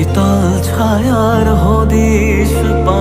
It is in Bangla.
শীতল ছায়ার হদিশ